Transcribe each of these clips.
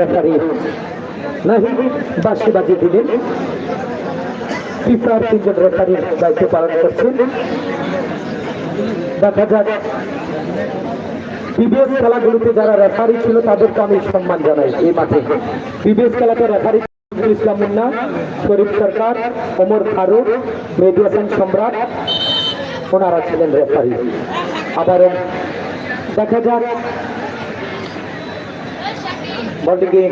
Referee নাহি বাসি বাজি দিলেন। ফিফার তিনজন রেফারির দায়িত্ব পালন করছেন। দেখা যাক, বিবিএস খেলাগুলিতে যারা রেফারি ছিল, তাদেরকে আমি সম্মান জানাই এই মাঠে। বিবিএস খেলাতে রেফারি ইসলাম মুন্না, শরীফ সরকার, ওমর ফারুক, মেহেদি হাসান সম্রাট, ওনারা ছিলেন রেফারি আবারও দেখা যাক বলটিকে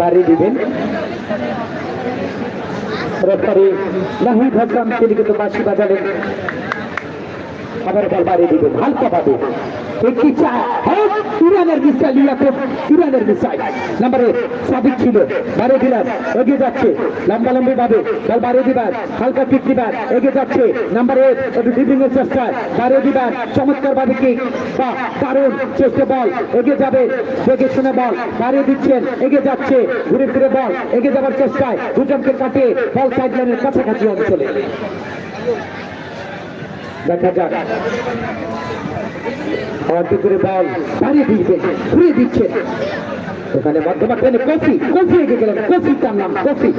বাড়ি দিবেন। রেফারি নাহিদ হাসান তিনি কিন্তু বাসি বাজালেন। আবার বল বাড়ি দিবেন হালকা পাবে একটি চা হ্যাঁ ইরানের মিসাইল ইরাকের ইরানের মিসাইল। নাম্বারে সাবিক ছিল বাড়ি দিলাম, এগিয়ে যাচ্ছে। লম্বা লম্বি ভাবে বল বাড়ি দিবার, হালকা কিক এগিয়ে যাচ্ছে। নাম্বারে একটু ডিপিংয়ের চেষ্টায় বাড়ি দিবার, চমৎকার ভাবে কিক। বা, দারুণ চেষ্টা বল, এগিয়ে যাবে। দেখে শুনে বল, বাড়িয়ে দিচ্ছেন, এগিয়ে যাচ্ছে। ঘুরে ফিরে বল, এগিয়ে যাবার চেষ্টায় দুজনকে কাটিয়ে বল সাইড লাইনের কাছাকাছি অঞ্চলে। দেখা যাক। অর্ধ করে বল বাড়িয়ে দিয়েছে, ঘুরিয়ে দিচ্ছে। ওখানে মধ্যমাঠে কফি কফি এগিয়ে গেলেন, কফি তার নাম কফি।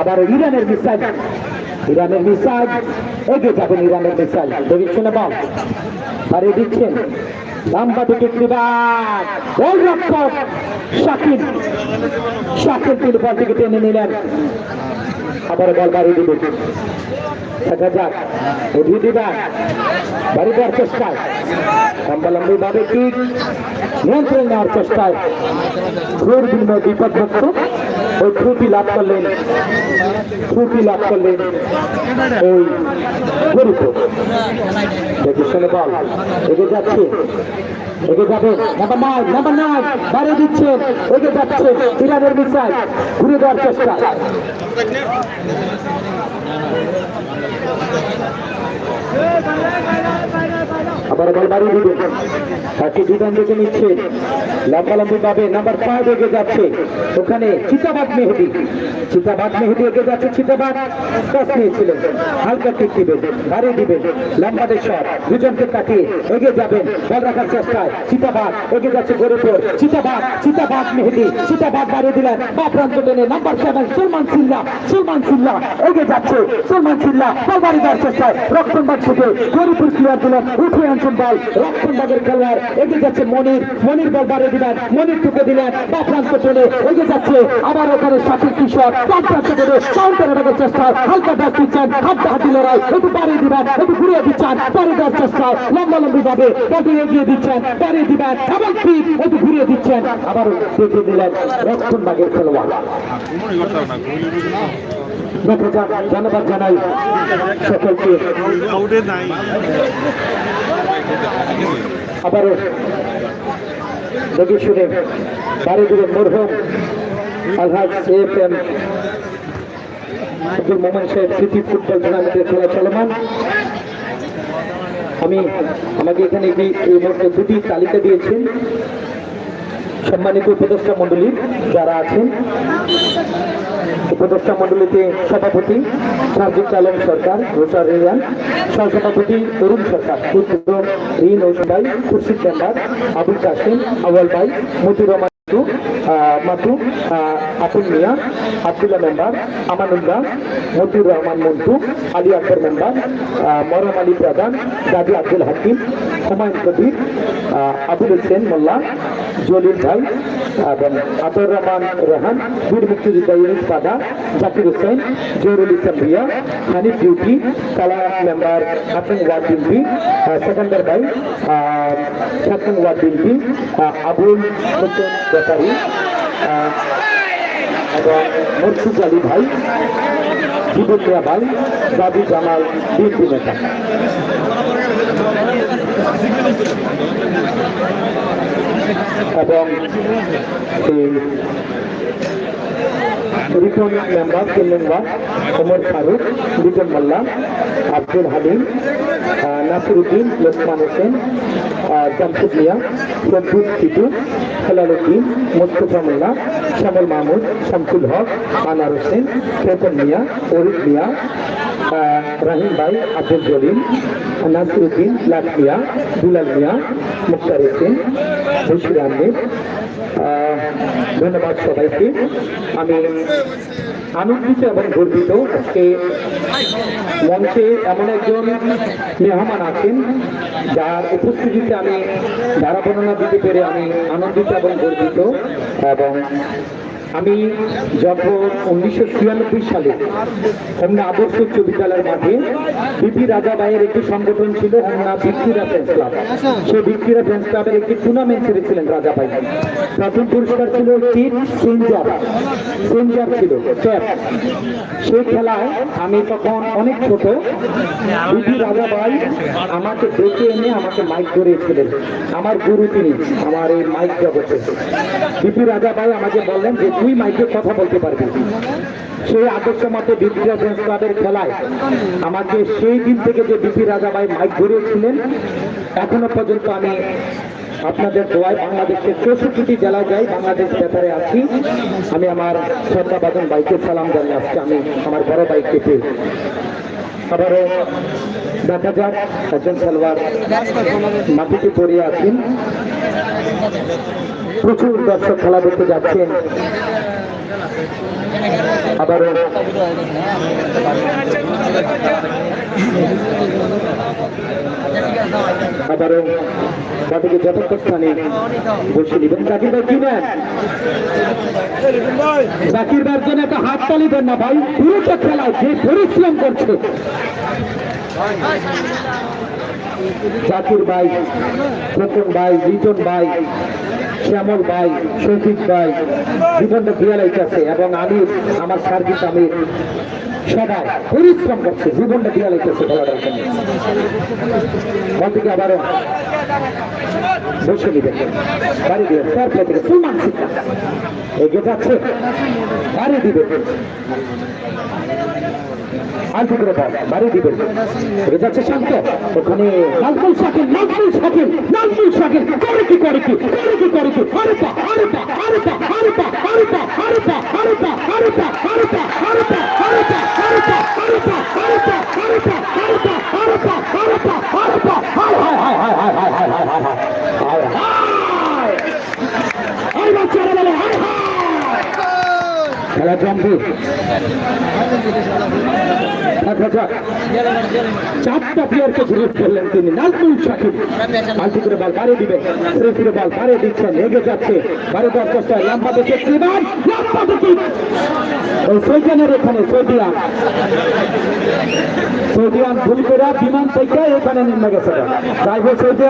আবার ইরানের মিসাইল ইরানের মিসাইল এগিয়ে যাবেন ইরানের মিসাইল দেখি শুনে বল বাড়িয়ে দিচ্ছেন। থেকে টেনে নিলেন। আবার বল বাড়িয়ে দেখা যাক। দিবেন বাড়ি দেওয়ার চেষ্টায়। লম্বালম্বি ভাবে কি? নিয়ন্ত্রণ নেওয়ার চেষ্টায়। ঘোর বিপদমুক্ত ওই ত্রুটি লাভ করলেন। ত্রুটি লাভ করলেন ওই গরিব। শুনে বল। এগিয়ে যাচ্ছে। এগিয়ে যাবেন নাম্বার নয় নাম্বার নয় বাড়িয়ে দিচ্ছেন এগিয়ে যাচ্ছে। ইরানের মিসাইল। ঘুরে দেওয়ার চেষ্টা Hey, my leg, my leg, my leg. আবার বল বাড়িয়ে দিবেন তাকে বিধান থেকে নিচ্ছেন লম্বালম্বি ভাবে নাম্বার ফাইভ এগিয়ে যাচ্ছে। ওখানে চিতাবাদ মেহেদি। চিতাবাদ মেহেদি এগিয়ে যাচ্ছে। চিতাবাদ দশ নিয়েছিলেন হালকা ঠিক দিবেন বাড়িয়ে দিবেন লম্বাদের শট দুজনকে কাটিয়ে এগিয়ে যাবেন। বল রাখার চেষ্টায় চিতাবাদ এগিয়ে যাচ্ছে গরিপুর চিতাবাদ চিতাবাদ মেহেদি। চিতাবাদ বাড়িয়ে দিলেন। বা প্রান্ত টেনে number seven Suleiman Silla. Suleiman Silla এগিয়ে যাচ্ছে। সুলমান সিল্লা বল বাড়ি দেওয়ার চেষ্টায় রক্ষণবাগ থেকে গরিপুর ক্লিয়ার দিলেন উঠে আনছেন বল রক্ষণবাগের খেলোয়াড়। এগিয়ে যাচ্ছে মনির। মনির বল বাড়িয়ে দিলেন। মনির টুকে দিলেন। বা প্রান্ত টেনে এগিয়ে যাচ্ছে। আবার ওখানে সাকিব কিশোর। বাম প্রান্ত টেনে কাউন্টারে দেওয়ার চেষ্টায় হালকা ব্যাট দিচ্ছেন। হাড্ডাহাড্ডি লড়াই। একটু বাড়িয়ে দিবেন। একটু ঘুরিয়ে দিচ্ছেন। বাড়িয়ে দেওয়ার চেষ্টায় লম্বা লম্বি ভাবে ব্যাটিং এগিয়ে দিচ্ছেন। বাড়িয়ে দিবেন। এবং ফিট একটু ঘুরিয়ে দিচ্ছেন। আবার দেখিয়ে দিলেন রক্ষণবাগের খেলোয়াড়। দেখা ধন্যবাদ জানাই সকলকে। আবারও বাড়ি দিলেন মরহুম আলহাজ এফ এম আব্দুল মোহাম্মদ সাহেব স্মৃতি ফুটবল টুর্নামেন্টের খেলা চলমান। আমি, আমাকে এখানে এই মুহূর্তে দুটি তালিকা দিয়েছেন। সম্মানিত উপদেষ্টা মন্ডলী যারা আছেন, উপদেষ্টা মন্ডলীতে সভাপতি সার্জিক চালন সরকার রোসার রেজান সহসভাপতি অরুণ সরকার, পুত্র ওষুধ ভাই, খুরশিদ চেম্বার আবুল কাসিম আওয়াল ভাই মতিউর রহমান মাতু, আহ, মাতু আহ, আতুল মিয়া আবদুল্লাহ মেম্বার আমানুল্লাহ মতিউর রহমান মন্টু আলী আকবর মেম্বার আহ, মরম আলী প্রধান গাজী আব্দুল হাকিম হুমায়ুন কবির আহ, আবুল হোসেন মোল্লা জলিল ভাই এবং আতর রহমান রেহান বীর মুক্তিযোদ্ধা ইউনিস বাদা জাকির হোসেন জহুরুল ইসলাম ভুইয়া হানিফ ডিউটি কালা member Hasan ward BNP Sekendar ভাই সাতন ওয়ার্ড বিএনপি আবুল হোসেন ব্যাপারী আহ, এবং মরসুদ আলী ভাই জীবন মিয়া ভাই দাবি জামাল বিএনপি নেতা। এবং রিপন মেম্বার তিন ওমর ফারুক রিপন মোল্লা আব্দুল হালিম নাসিরুদ্দিন লোকমান হোসেন জামশেদ মিয়া সদ্দুদ টিটু হেলাল উদ্দিন মোস্তফা মোল্লা শ্যামল মাহমুদ শামসুল হক আনার হোসেন কেতন মিয়া অরিদ মিয়া রাহিম ভাই আব্দুল জলিম নাসিরুদ্দিন লাট মিয়া দুলাল মিয়া মুক্তার হোসেন বশির আহমেদ আহ, ধন্যবাদ সবাইকে। আমি আনন্দিত এবং গর্বিত আজকে মঞ্চে এমন একজন মেহমান আছেন, যার উপস্থিতিতে আমি ধারা বর্ণনা দিতে পেরে আমি আনন্দিত এবং গর্বিত। এবং আমি যখন উনিশশো ছিয়ানব্বই সালে হোমনা আদর্শ উচ্চ বিদ্যালয়ের মাঠে বিপি রাজাবাইয়ের একটি সংগঠন ছিল, হোমনা ভিক্টোরিয়া ফ্রেন্স ক্লাব। সেই ভিক্টোরিয়া ফ্রেন্স ক্লাবের একটি টুর্নামেন্ট ছেড়েছিলেন রাজাবাই প্রথম পুরস্কার ছিল একটি সেঞ্জার সেঞ্জার ছিল ট্যাপ সেই খেলায় আমি তখন অনেক ছোট, বিপি রাজাবাই আমাকে ডেকে এনে আমাকে মাইক ধরিয়েছিলেন। আমার গুরু তিনি, আমার এই মাইক জগতে। বিপি রাজাবাই আমাকে বললেন যে তুই মাইকে কথা বলতে পারবি। সেই আদর্শ মতে বিপি ক্লাবের খেলায়। আমাকে সেই দিন থেকে যে বিপি রাজাবাই মাইক ধরিয়েছিলেন, এখনও পর্যন্ত আমি আপনাদের দোয়ায় বাংলাদেশের চৌষট্টি জেলায় যাই, বাংলাদেশ ব্যাপারে আছি। আমি আমার শ্রদ্ধাবাদন বাইকে সালাম জানিয়ে আজকে আমি আমার বড় বাইককে পেয়ে। আবারও দেখা যাক, একজন খেলোয়াড় মাটিতে পড়ে আছেন। প্রচুর দর্শক খেলা দেখতে যাচ্ছেন। আবারও আবারও মাটিকে যথার্থ স্থানে বসে নেবেন জাকির ভাই, কি নেন জাকির ভাইয়ের জন্য একটা হাত তালি দেন না ভাই। পুরোটা খেলায় যে পরিশ্রম করছে। জাকির ভাই খোকন ভাই রিজন ভাই, শ্যামল ভাই শফিক ভাই বিভিন্ন বিয়ালাইট আছে এবং আমি, আমার সার্ভিস আমি সবাই পরিশ্রম করছে, জীবনটা দিয়া লাইতেছে খেলাটার আবারও বসে নিবেন বাড়ি দিবেন প্লে থেকে সুলমান সিদ্ধা এগিয়ে যাচ্ছে, বাড়ি দিবেন আলফি করে বল বাড়ি দিবেন যাচ্ছে শান্ত ওখানে নাজমুল শাকিল নাজমুল শাকিল নাজমুল শাকিল করে কি করে কি করে কি করে কি আরে পা আরে পা আরে পা আরে পা আরে পা আরে পা আরে পা আরে পা আরে পা আরে পা আরে পা আরে পা আরে পা আরে পা আরে পা আরে পা আরে পা খেলা জমবে দেখা চারটা প্লেয়ারকে সিলেক্ট করলেন তিনি। নাজমুল শাকিব। আলটি করে বল বাড়িয়ে দিবেন ফিরে ফিরে বল বাড়িয়ে দিচ্ছেন লেগে যাচ্ছে। বাড়ি দেওয়ার চেষ্টায় লম্বা দেখে লম্বা দেখি ওই সৈজানের এখানে সৌদিয়ান সৌদিয়ান ভুল করে বিমান থেকে এখানে নেমে গেছে। যাই হোক সৌদি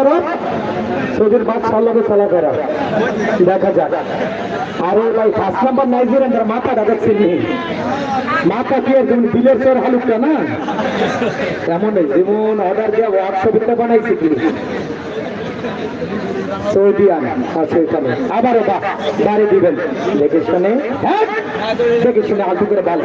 সৌদির বাদ সাল্লাকে চলা করা। দেখা যাক। আরে ভাই, পাঁচ নাম্বার নাইজেরিয়ান তার মাথাটা দেখছি নি। মাথা কি একদম বিলের চোর হালুকটা না? এমন যেমন অর্ডার দেওয়া ওয়ার্কশপে বানাইছে কি? সৌদিয়ান আছে এখানে। আবারও বাড়ি দিবেন। দেখে শুনে হ্যাঁ? দেখে শুনে আলতু করে বল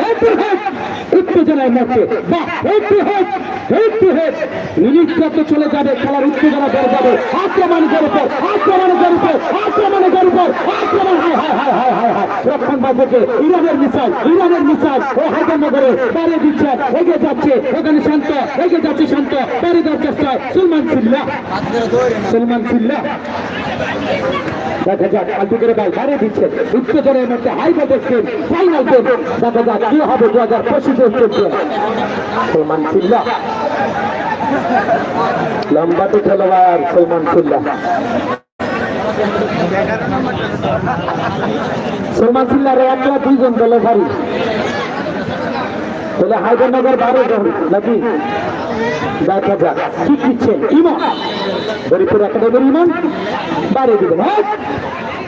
উত্তেজনায় মধ্যে বাহ head to head head to head মিনিটটা তো চলে যাবে, খেলার উত্তেজনা বেড়ে যাবে। আক্রমণের উপর আক্রমণের উপর আক্রমণের উপর, আক্রমণ হায় হায় হায় হায় হায় হায়। রক্ষণ থেকে ইরানের মিসাইল ইরানের মিসাইল। ও হায়দ্রাবাদে বাড়িয়ে দিচ্ছে, এগিয়ে যাচ্ছে। ওখানে শান্ত, এগিয়ে যাচ্ছে শান্ত। বাড়ি দেওয়ার চেষ্টায় সুলমান সিল্লা। সুলমান সিল্লা। দেখা যাক, আলতু করে বল বাড়িয়ে দিচ্ছে। উত্তেজনের মধ্যে হাই ভোল্টেজ ফাইনাল গেম দেখা যাক কি হবে দু হাজার পঁচিশের সলমান সলমান একলা দুইজন দলে ভারী তাহলে হায়দ্রাবাদের বারো জন, নাকি? দেখা যাক কি দিচ্ছেন? ইমান। গরিপুর একাডেমির ইমান। বাড়িয়ে দিবেন হ্যাঁ?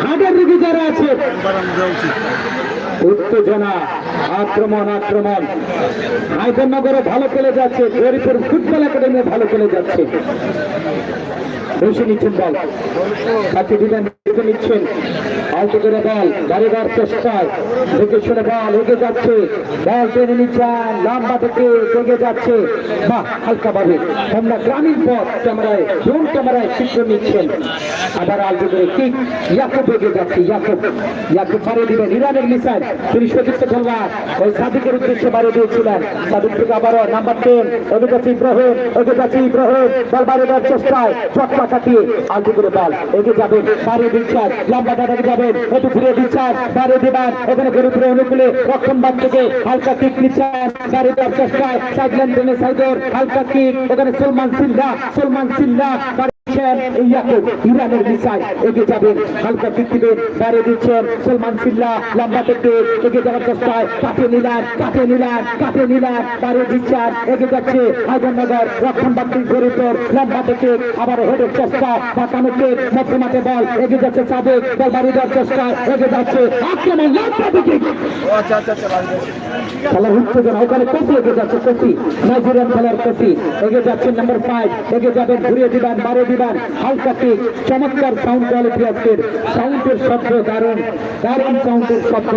হাটের রুগী যারা আছে, উত্তেজনা, আক্রমণ আক্রমণ। হায়দরনগরে ভালো খেলে যাচ্ছে গরিপুর ফুটবল একাডেমি ভালো খেলে যাচ্ছে। বেশি নিচ্ছেন বল। বেশি নিচ্ছেন। আলতো করে বল গাড়িবার চেষ্টায়। দেখে শুনে বল, এগিয়ে যাচ্ছে। বল টেনে নিচ্ছেন লম্বা থেকে এগিয়ে যাচ্ছে। বাহ, হালকা ভাবে আমরা গ্রামীণ পথ ক্যামেরায়, ড্রোন ক্যামেরায় চিত্র নিচ্ছেন। আবার আলতো করে কিক, ইয়াকুব এগিয়ে যাচ্ছে, ইয়াকুব। ইয়াকুব পারে দিবেন ইরানের মিসাইল। তিনি সতীর্থ খেলোয়াড়। ওই সাদিকের উদ্দেশ্যে বাড়ি দিয়েছিলেন। সাদিক থেকে আবারও নাম্বার টেন এগিয়ে যাচ্ছে ইব্রাহিম, এগিয়ে যাচ্ছে ইব্রাহিম। বল দেওয়ার চেষ্টায় চটকা কাটিয়ে আলতো করে বল, এগিয়ে যাবেন বাড়ি দিচ্ছেন লম্বা দাদাকে যাবেন, একটু ঘুরে দিচ্ছেন বাড়ি দিবেন। এখানে ঘুরে অনুকূলে রক্ষণ বাদ থেকে হালকা কিক নিচ্ছেন। বাড়ি দেওয়ার চেষ্টায় সাইড লেন টেনে সাইডের হালকা কিক এখানে সুলমান সিল্লা সুলমান সিল্লা দিচ্ছেন ইয়াকুব ইরানের মিসাইল এগিয়ে যাবেন হালকা দিবেন বাড়ি দিচ্ছেন সলমান সিল্লা লম্বা থেকে এগিয়ে যাওয়ার চেষ্টায় কাটে নিলেন কাটে নিলেন কাটে নিলেন। বাড়ি দিচ্ছেন এগিয়ে যাচ্ছে হায়দরনগর রক্ষণ বাক্তি গরিবের লম্বা থেকে আবার হেডের চেষ্টা বাঁকানোকে মধ্য মাঠে বল এগিয়ে যাচ্ছে সাবেক বল বাড়ি দেওয়ার চেষ্টায় এগিয়ে যাচ্ছে আক্রমণ লম্বা দিকে খেলার উত্তেজনা ওখানে কপি এগিয়ে যাচ্ছে কপি নাইজেরিয়ান খেলার কপি এগিয়ে যাচ্ছে নাম্বার ফাইভ এগিয়ে যাবেন ঘুরিয়ে দিবেন বারে দিবেন। হালকা পিক চমৎকার সাউন্ড কোয়ালিটি আজকের। সাউন্ডের শব্দ দারুণ দারুণ সাউন্ডের শব্দ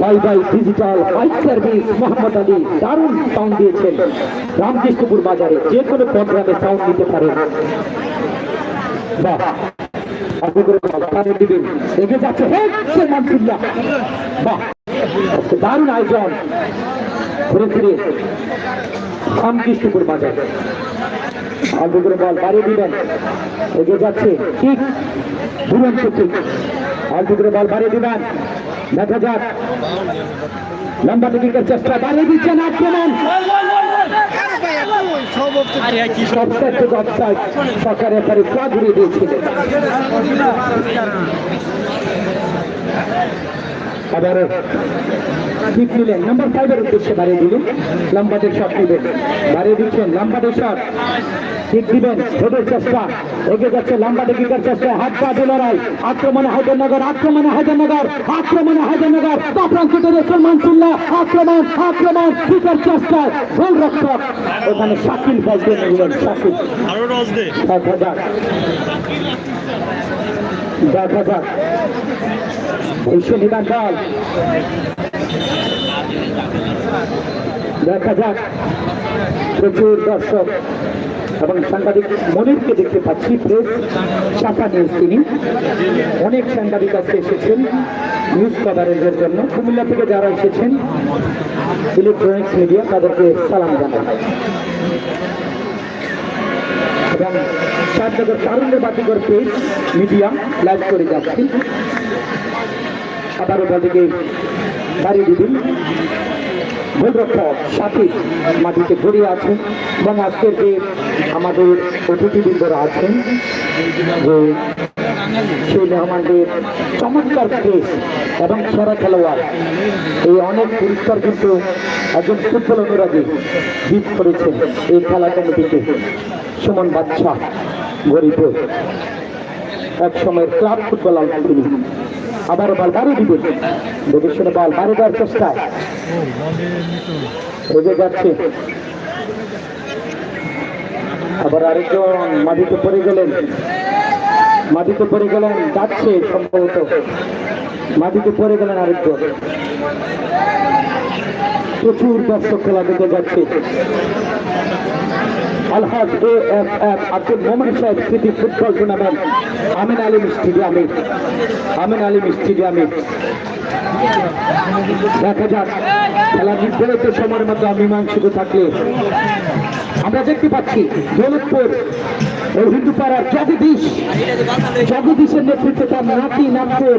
bye bye digital bike service Mohammad Ali, দারুণ সাউন্ড দিয়েছেন। রামকৃষ্ণপুর বাজারে যে কোনো প্রোগ্রামে সাউন্ড দিতে বাহ। দারুণ আয়োজন। ঘুরে ফিরে। রামকৃষ্ণপুর বাজার অল্প করে বল বাড়িয়ে দিবেন। এগিয়ে যাচ্ছে ঠিক দুরন্ত ঠিক অল্প করে বল বাড়িয়ে দিবেন। দেখা যাক লম্বা টিকিটের চেষ্টা বাড়িয়ে দিচ্ছেন আক্রমণ। সরকার এবারে পা ঘুরিয়ে দিয়েছিলেন। আবার ঠিক নিলেন নাম্বার ফাইভের উদ্দেশ্যে বাড়িয়ে দিলেন লম্বাদের শট নিবেন বাড়িয়ে দিচ্ছেন লম্বাদের শট। ঠিক দিবেন। হেডের চেষ্টা। এগিয়ে যাচ্ছে লম্বা ডিকিটার চেষ্টায় হাত পা লড়াই। আক্রমণে হায়দরনগর আক্রমণে হায়দরনগর আক্রমণে হায়দরনগর। থেকে সলমান সিল্লা আক্রমণ আক্রমণ। কিকের চেষ্টায় গোল রক্ষক। ওখানে শাকিল বাজবে নিলেন শাকিল। আরও রস দে। দেখা যাক। এই শনিবার দল যাক। প্রচুর দর্শক এবং সাংবাদিক মনিরকে দেখতে পাচ্ছি। প্রেস শাখা নিউজ তিনি। অনেক সাংবাদিক আজকে এসেছেন নিউজ কভারেজের জন্য। কুমিল্লা থেকে যারা এসেছেন ইলেকট্রনিক্স মিডিয়া তাদেরকে সালাম জানাই। এবং সাতনগর তারুণ্য বাতিকর পেজ মিডিয়া লাইভ করে যাচ্ছি। আবারও তাদেরকে বাড়ি দিদিন গোলরক্ষক সাথী মাটিতে ঘুরিয়ে আছেন এবং আজকের যে আমাদের অতিথিবৃন্দরা আছেন, যে সেই মেহমানদের চমৎকার প্রেস এবং সেরা খেলোয়াড়, এই অনেক পুরস্কার কিন্তু একজন ফুটবল অনুরাগী জিত করেছেন এই খেলা কমিটিতে। সুমন বাদশাহ। গরিপুর এক সময়ের ক্লাব ফুটবল তিনি আবারও বল বাড়ি দিবেন শুনে বল বাড়ি দেওয়ার চেষ্টায়। এগিয়ে যাচ্ছে। আবার আরেকজন মাটিতে পড়ে গেলেন। মাটিতে পড়ে গেলেন, যাচ্ছে সম্ভবত। মাটিতে পড়ে গেলেন আরেকজন। প্রচুর দর্শক খেলা দেখে যাচ্ছে। আলহাজ A F F Abdul Mohammad সাহেব স্মৃতি ফুটবল টুর্নামেন্ট, আমিন আলিম স্টেডিয়ামে, আমিন আলিম স্টেডিয়ামে। দেখা যাক খেলা নির্ধারিত সময়ের মতো মীমাংসিত থাকলে আমরা দেখতে পাচ্ছি দৌলতপুর ও হিন্দুপাড়ার জগদীশ। জগদীশের নেতৃত্বে তার নাতি নাতদের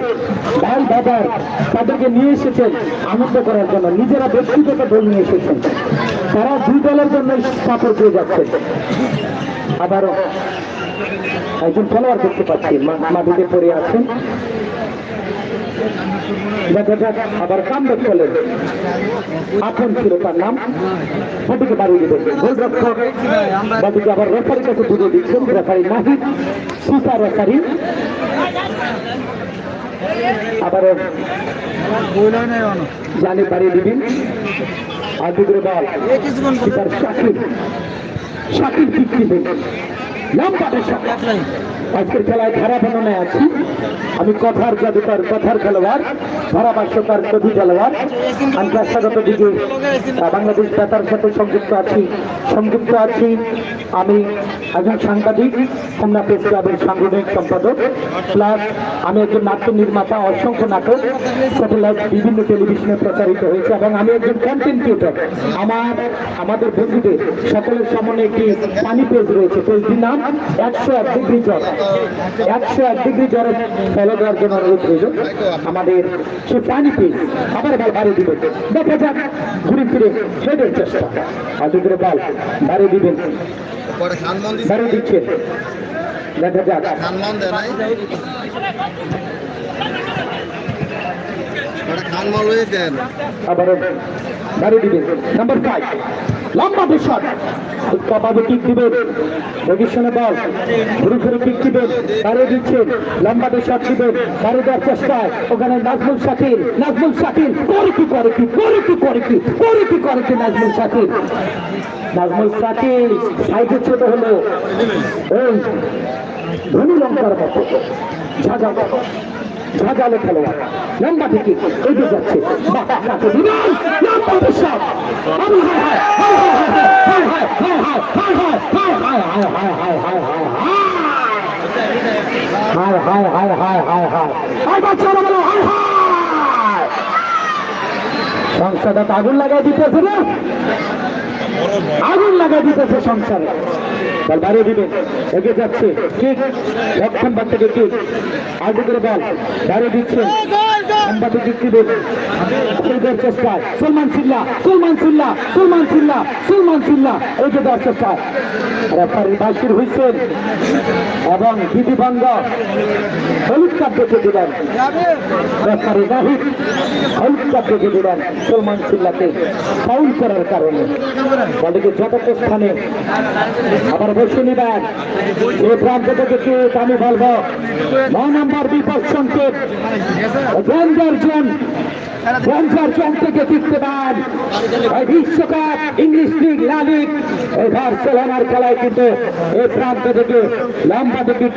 ভাই বাবার তাদেরকে নিয়ে এসেছেন, আনন্দ করার জন্য। নিজেরা ব্যক্তিগত দল নিয়ে এসেছেন। তারা দুই দলের জন্য সাপোর্ট দিয়ে যাচ্ছে। আবারও একজন খেলোয়াড় দেখতে পাচ্ছি মাটিতে পড়ে আছেন দেখা আবার কাম ব্যাক করলেন। আপন ছিল তার নাম। বাটিকে বাড়িয়ে দেবেন গোলরক্ষক আবার রেফারির কাছে বুঝিয়ে দিচ্ছেন রেফারি নাহিদ সুতা রেফারি আবার জানে বাড়িয়ে দিবেন। আর দুপুরে শাকিল। সাকিব সাকিব বিক্রি আজকের খেলায় ধারা বর্ণনায় আছি। আমি কথার জাদুকর কথার খেলোয়াড় ধারাভাষ্যকার কবি খেলোয়াড় আন্তর্জাতিক দিকে আহ, বাংলাদেশ বেতার সাথে সংযুক্ত আছি সংযুক্ত আছি আমি একজন সাংবাদিক হোমনা প্রেস ক্লাবের সাংগঠনিক সম্পাদক। প্লাস আমি একজন নাট্য নির্মাতা অসংখ্য নাটক স্যাটেলাইট বিভিন্ন টেলিভিশনে প্রচারিত হয়েছে এবং আমি একজন কন্টেন্ট ক্রিয়েটর আমার আমাদের বন্ধুদের সকলের সামনে একটি পানি পেজ রয়েছে। পেজটির নাম একশো ডিগ্রি জ্বর। একশো এক ডিগ্রি জ্বরে ফলো করার জন্য অনুরোধ আমাদের সে পানি পেয়ে আবার বল দেখা যাক ঘুরে ফিরে দিবেন। নাম্বার ফাইভ লম্বা শট কপাবে কিক দিবেন পজিশনে বল। ঘুরে ঘুরে কিক দিবেন বাড়িয়ে দিচ্ছেন লম্বা শট দিবেন বাড়িয়ে দেওয়ার চেষ্টায়। ওখানে নাজমুল শাকিল। নাজমুল শাকিল, করে কি করে কি করে কি করে কি করে কি করে কি নাজমুল শাকিল? নাজমুল শাকিল সাইডে ছোট হলো। এই, ধনু লঙ্কার মতো। ঝাঁঝা। ঝাঁঝালো খেলোয়াড় লম্বা থেকে এগিয়ে যাচ্ছে হায় আগুন লাগাই দিতেছে না আগুন লাগাই দিতেছে সংসারে বল বাড়িয়ে দিবেন এগিয়ে যাচ্ছে। ঠিক রক্ষণ বাদ থেকে ঠিক আগে করে বল। বাইরে দিচ্ছেন সলমান সিল্লা সলমান সিল্লা সলমান সিল্লা সলমান সিল্লা, এই যে দেওয়ার চেষ্টায় রেফারি বাসির হয়েছেন এবং বিধিভঙ্গ হলুদ কাপ দেখে দিলেন। রেফারি নাহিদ হলুদ কাপ দেখে দিলেন সলমান সিল্লাকে ফাউল করার কারণে। বলকে যতটা স্থানে আবার বসে নিবেন। এই প্রান্ত থেকে আমি বলব? ন নম্বর বিপদ সংকেত। ডেঞ্জার জোন ডেঞ্জার থেকে পান। এই বিশ্বকাপ ইংলিশ লিগ, লা লিগ, এই বার্সেলোনার খেলায় কিন্তু এই প্রান্ত থেকে লম্বা দিকে